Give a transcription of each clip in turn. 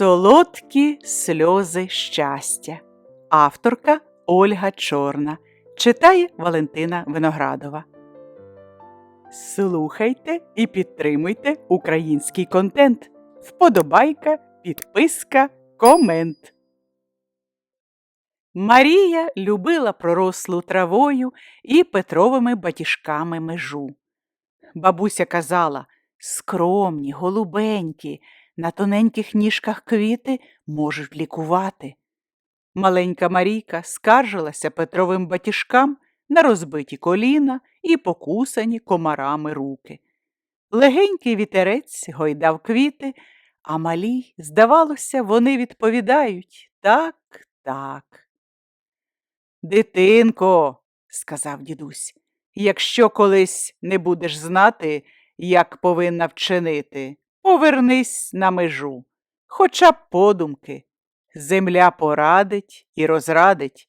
Солодкі сльози щастя. Авторка Ольга Чорна. Читає Валентина Виноградова. Слухайте і підтримуйте український контент. Вподобайка, підписка, комент. Марія любила пророслу травою і Петровими батіжками межу. Бабуся казала скромні, голубенькі, на тоненьких ніжках квіти можуть лікувати. Маленька Марійка скаржилася Петровим батіжкам на розбиті коліна і покусані комарами руки. Легенький вітерець гойдав квіти, а малій, здавалося, вони відповідають так, так. Дитинко, сказав дідусь, якщо колись не будеш знати, як повинна вчинити, повернись на межу, хоча б подумки. Земля порадить і розрадить.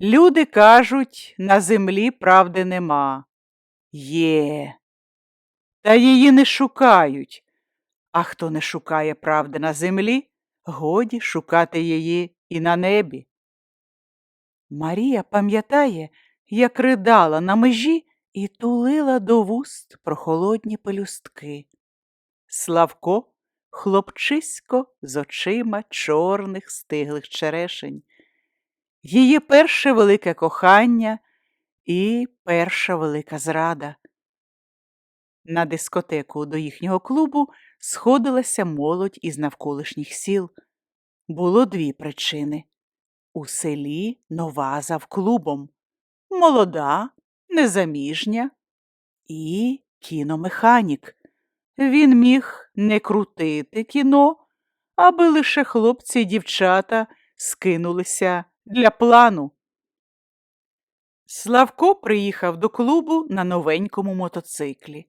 Люди кажуть, на землі правди нема. Є. Та її не шукають. А хто не шукає правди на землі, годі шукати її і на небі. Марія пам'ятає, як ридала на межі і тулила до вуст прохолодні пелюстки. Славко хлопчисько з очима чорних стиглих черешень, її перше велике кохання і перша велика зрада. На дискотеку до їхнього клубу сходилася молодь із навколишніх сіл. Було дві причини. У селі нова завклубом, молода, незаміжня і кіномеханік. Він міг не крутити кіно, аби лише хлопці й дівчата скинулися для плану. Славко приїхав до клубу на новенькому мотоциклі.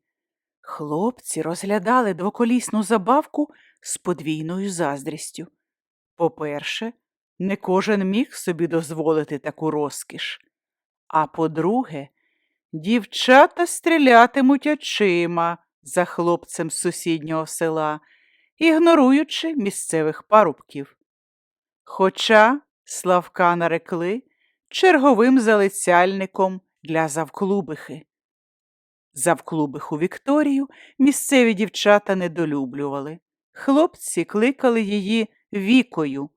Хлопці розглядали двоколісну забавку з подвійною заздрістю. По-перше, не кожен міг собі дозволити таку розкіш. А по-друге, дівчата стрілятимуть очима за хлопцем сусіднього села, ігноруючи місцевих парубків. Хоча Славка нарекли черговим залицяльником для завклубихи. Завклубиху Вікторію місцеві дівчата недолюблювали. Хлопці кликали її вікою,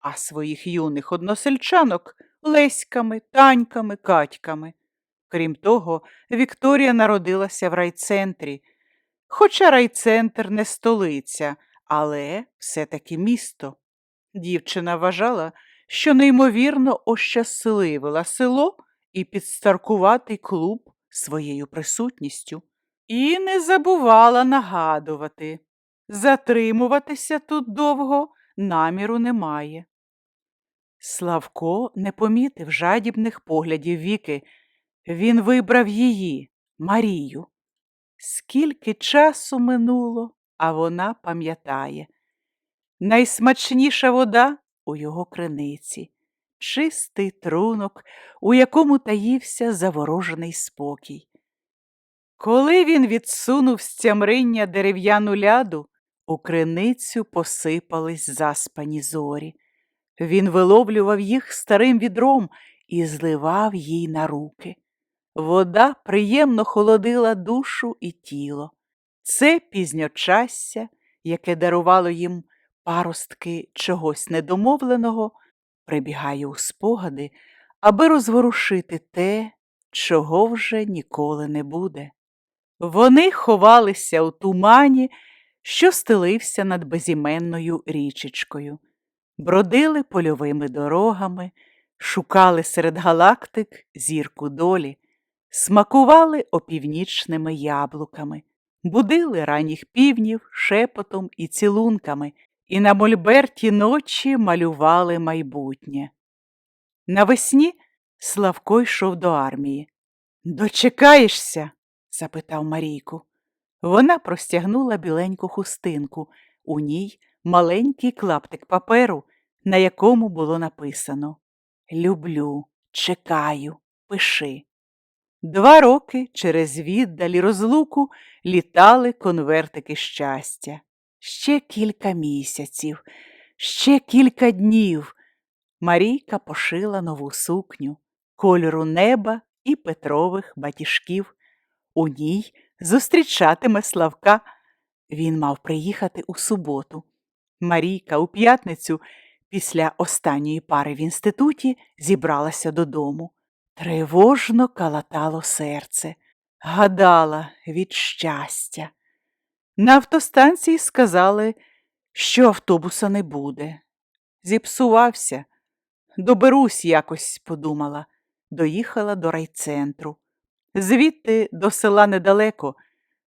а своїх юних односельчанок леськами, таньками, катьками. Крім того, Вікторія народилася в райцентрі, хоча райцентр не столиця, але все-таки місто. Дівчина вважала, що неймовірно ощасливила село і підстаркуватий клуб своєю присутністю. І не забувала нагадувати затримуватися тут довго наміру немає. Славко не помітив жадібних поглядів Віки. Він вибрав її, Марію. Скільки часу минуло, а вона пам'ятає. Найсмачніша вода у його криниці, чистий трунок, у якому таївся заворожений спокій. Коли він відсунув з цямриння дерев'яну ляду, у криницю посипались заспані зорі. Він виловлював їх старим відром і зливав їй на руки. Вода приємно холодила душу і тіло. Це пізньочасся, яке дарувало їм паростки чогось недомовленого, прибігає у спогади, аби розворушити те, чого вже ніколи не буде. Вони ховалися у тумані, що стелився над безіменною річечкою, бродили польовими дорогами, шукали серед галактик зірку долі, смакували опівнічними яблуками, будили ранніх півнів шепотом і цілунками, і на мольберті ночі малювали майбутнє. Навесні Славко йшов до армії. Дочекаєшся? запитав Марійку. Вона простягнула біленьку хустинку, у ній маленький клаптик паперу, на якому було написано Люблю, чекаю, пиши. Два роки через віддалі розлуку літали конвертики щастя. Ще кілька місяців, ще кілька днів. Марійка пошила нову сукню, кольору неба і Петрових батіжків. У ній зустрічатиме Славка. Він мав приїхати у суботу. Марійка у п'ятницю після останньої пари в інституті зібралася додому. Тривожно калатало серце, гадала від щастя. На автостанції сказали, що автобуса не буде. Зіпсувався. Доберусь якось, подумала, доїхала до райцентру. Звідти до села недалеко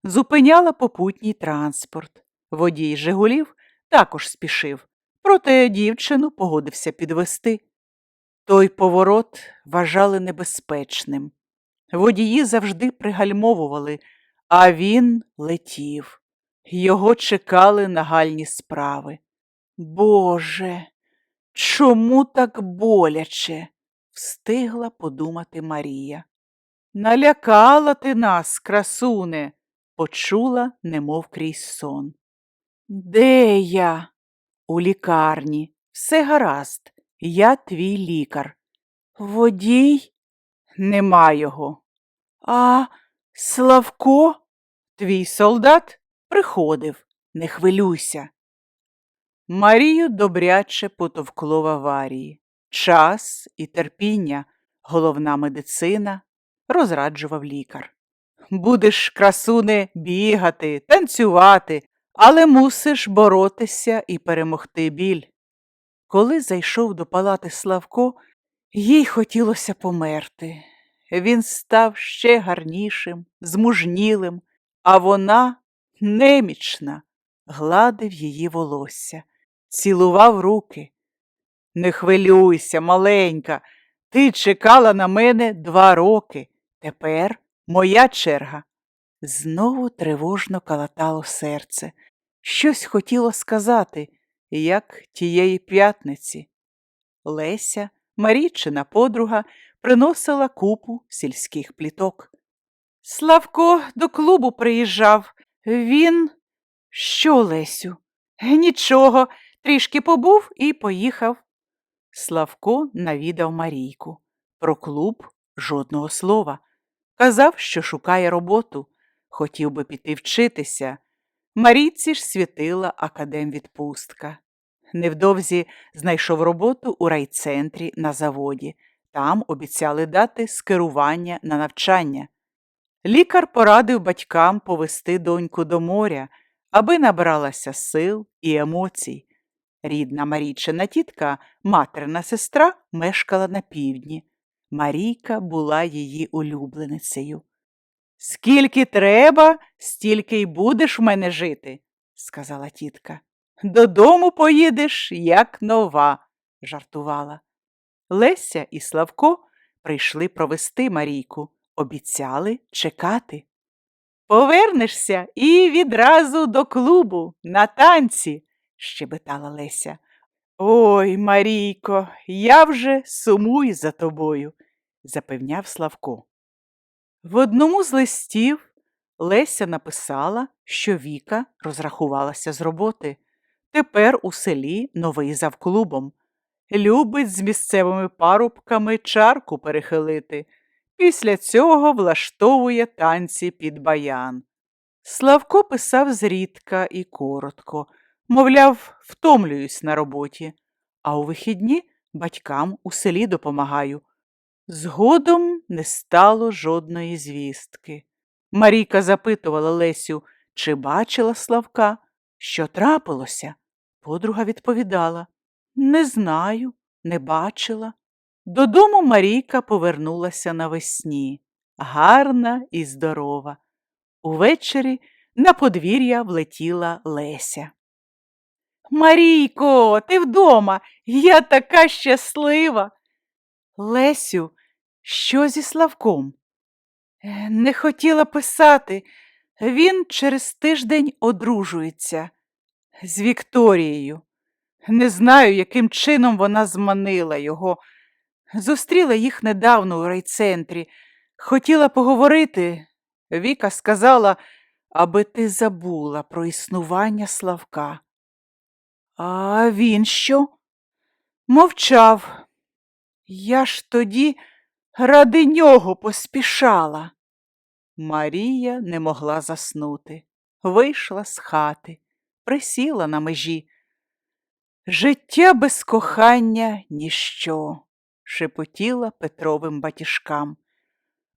зупиняла попутній транспорт. Водій Жигулів також спішив, проте дівчину погодився підвести. Той поворот вважали небезпечним. Водії завжди пригальмовували, а він летів. Його чекали нагальні справи. Боже, чому так боляче? встигла подумати Марія. Налякала ти нас, красуне, почула, немов крізь сон. Де я? У лікарні. Все гаразд. Я твій лікар. Водій? Нема його. А Славко? Твій солдат приходив. Не хвилюйся. Марію добряче потовкло в аварії. Час і терпіння, головна медицина, розраджував лікар. Будеш, красуне, бігати, танцювати, але мусиш боротися і перемогти біль. Коли зайшов до палати Славко, їй хотілося померти. Він став ще гарнішим, змужнілим, а вона немічна, гладив її волосся, цілував руки. Не хвилюйся, маленька, ти чекала на мене два роки. Тепер моя черга. Знову тривожно калатало серце. Щось хотіло сказати, як тієї п'ятниці. Леся, Марічина подруга, приносила купу сільських пліток. Славко до клубу приїжджав. Він. Що, Лесю? Нічого, трішки побув і поїхав. Славко навідав Марійку. Про клуб жодного слова. Казав, що шукає роботу, хотів би піти вчитися. Марійці ж світила академвідпустка. Невдовзі знайшов роботу у райцентрі на заводі. Там обіцяли дати скерування на навчання. Лікар порадив батькам повести доньку до моря, аби набралася сил і емоцій. Рідна Марійчина тітка, материна сестра, мешкала на півдні. Марійка була її улюбленицею. Скільки треба, стільки й будеш в мене жити, сказала тітка. Додому поїдеш, як нова, жартувала. Леся і Славко прийшли провести Марійку, обіцяли чекати. Повернешся і відразу до клубу на танці, щебетала Леся. Ой, Марійко, я вже сумую за тобою, запевняв Славко. В одному з листів Леся написала, що Віка розрахувалася з роботи. Тепер у селі новий завклубом. Любить з місцевими парубками чарку перехилити. Після цього влаштовує танці під баян. Славко писав зрідка і коротко, мовляв, втомлююсь на роботі, а у вихідні батькам у селі допомагаю. Згодом не стало жодної звістки. Марійка запитувала Лесю, чи бачила Славка, що трапилося. Подруга відповідала Не знаю, не бачила. Додому Марійка повернулася навесні, гарна і здорова. Увечері на подвір'я влетіла Леся. Марійко, ти вдома, я така щаслива. Лесю, що зі Славком? «Е, Не хотіла писати. Він через тиждень одружується з Вікторією. Не знаю, яким чином вона зманила його. Зустріла їх недавно у райцентрі. Хотіла поговорити. Віка сказала, аби ти забула про існування Славка. А він що? Мовчав. Я ж тоді ради нього поспішала. Марія не могла заснути. Вийшла з хати, присіла на межі. Життя без кохання ніщо, шепотіла Петровим батіжкам.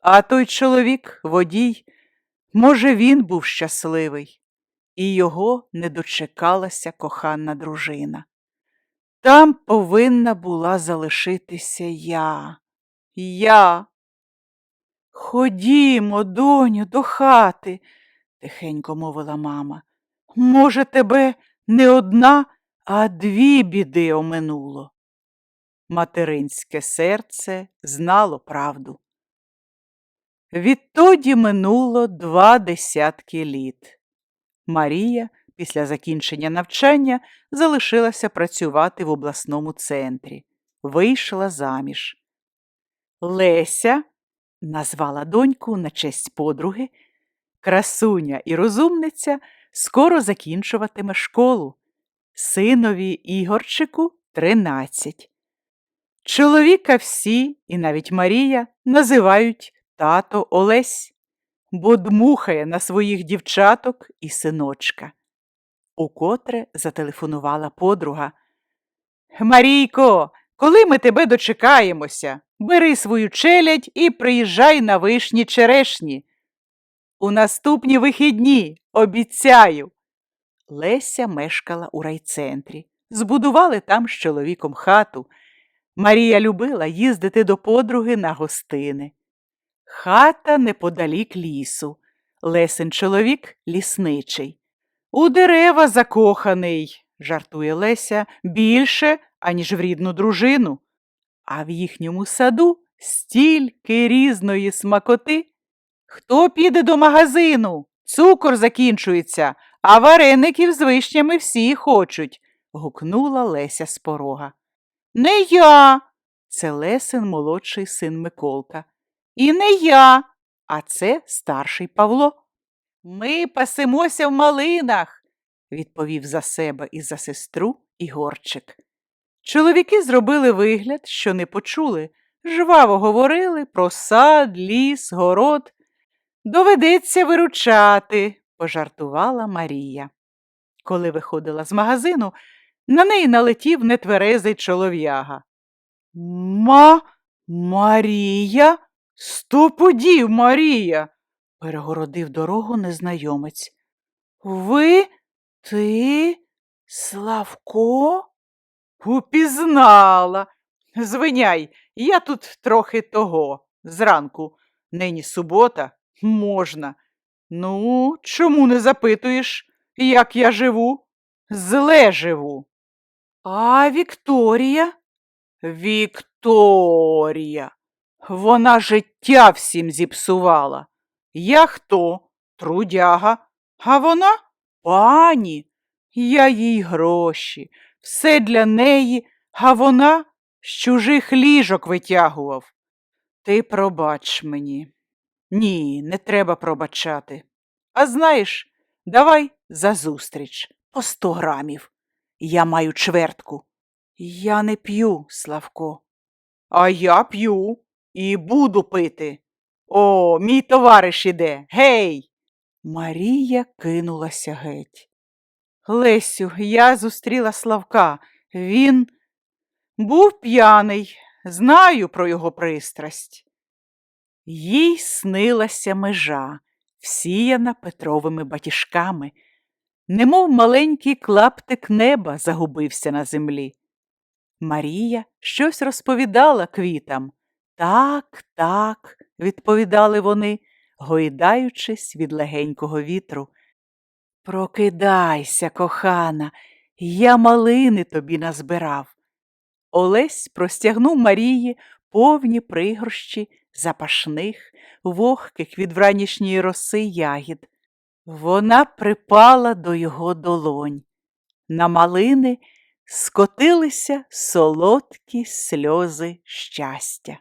А той чоловік, водій, може, він був щасливий, і його не дочекалася кохана дружина. Там повинна була залишитися я. Я. Ходімо, доню, до хати, тихенько мовила мама. Може, тебе не одна, а дві біди оминуло. Материнське серце знало правду. Відтоді минуло два десятки літ. Марія після закінчення навчання залишилася працювати в обласному центрі, вийшла заміж. Леся назвала доньку на честь подруги, красуня і розумниця скоро закінчуватиме школу. Синові Ігорчику тринадцять. Чоловіка всі, і навіть Марія, називають тато Олесь, бо дмухає на своїх дівчаток і синочка. Укотре зателефонувала подруга. Марійко, коли ми тебе дочекаємося, бери свою челядь і приїжджай на вишні черешні. У наступні вихідні, обіцяю. Леся мешкала у райцентрі. Збудували там з чоловіком хату. Марія любила їздити до подруги на гостини. Хата неподалік лісу. Лесин чоловік лісничий. У дерева закоханий, жартує Леся, більше, аніж в рідну дружину. А в їхньому саду стільки різної смакоти. Хто піде до магазину? Цукор закінчується, а вареників з вишнями всі хочуть, гукнула Леся з порога. Не я. Це Лесин молодший син Миколка. І не я, а це старший Павло. Ми пасемося в малинах, відповів за себе і за сестру Ігорчик. Чоловіки зробили вигляд, що не почули, жваво говорили про сад, ліс, город. Доведеться виручати, пожартувала Марія. Коли виходила з магазину, на неї налетів нетверезий чолов'яга. Ма Марія? Сто подів, Марія, перегородив дорогу незнайомець. Ви, ти, Славко? Упізнала. Звиняй, я тут трохи того. Зранку. Нині субота, можна. Ну, чому не запитуєш, як я живу? Зле живу. А Вікторія? Вікторія. Вона життя всім зіпсувала. Я хто? Трудяга, а вона пані. Я їй гроші, все для неї, а вона з чужих ліжок витягував. Ти пробач мені. Ні, не треба пробачати. А знаєш, давай за зустріч по сто грамів. Я маю чвертку. Я не п'ю, Славко. А я п'ю і буду пити. О, мій товариш іде. Гей. Марія кинулася геть. Лесю, я зустріла Славка. Він був п'яний, знаю про його пристрасть. Їй снилася межа, всіяна Петровими батіжками, немов маленький клаптик неба загубився на землі. Марія щось розповідала квітам. Так, так, відповідали вони, гойдаючись від легенького вітру. Прокидайся, кохана, я малини тобі назбирав. Олесь простягнув Марії повні пригорщі запашних, вогких від вранішньої роси ягід. Вона припала до його долонь. На малини скотилися солодкі сльози щастя.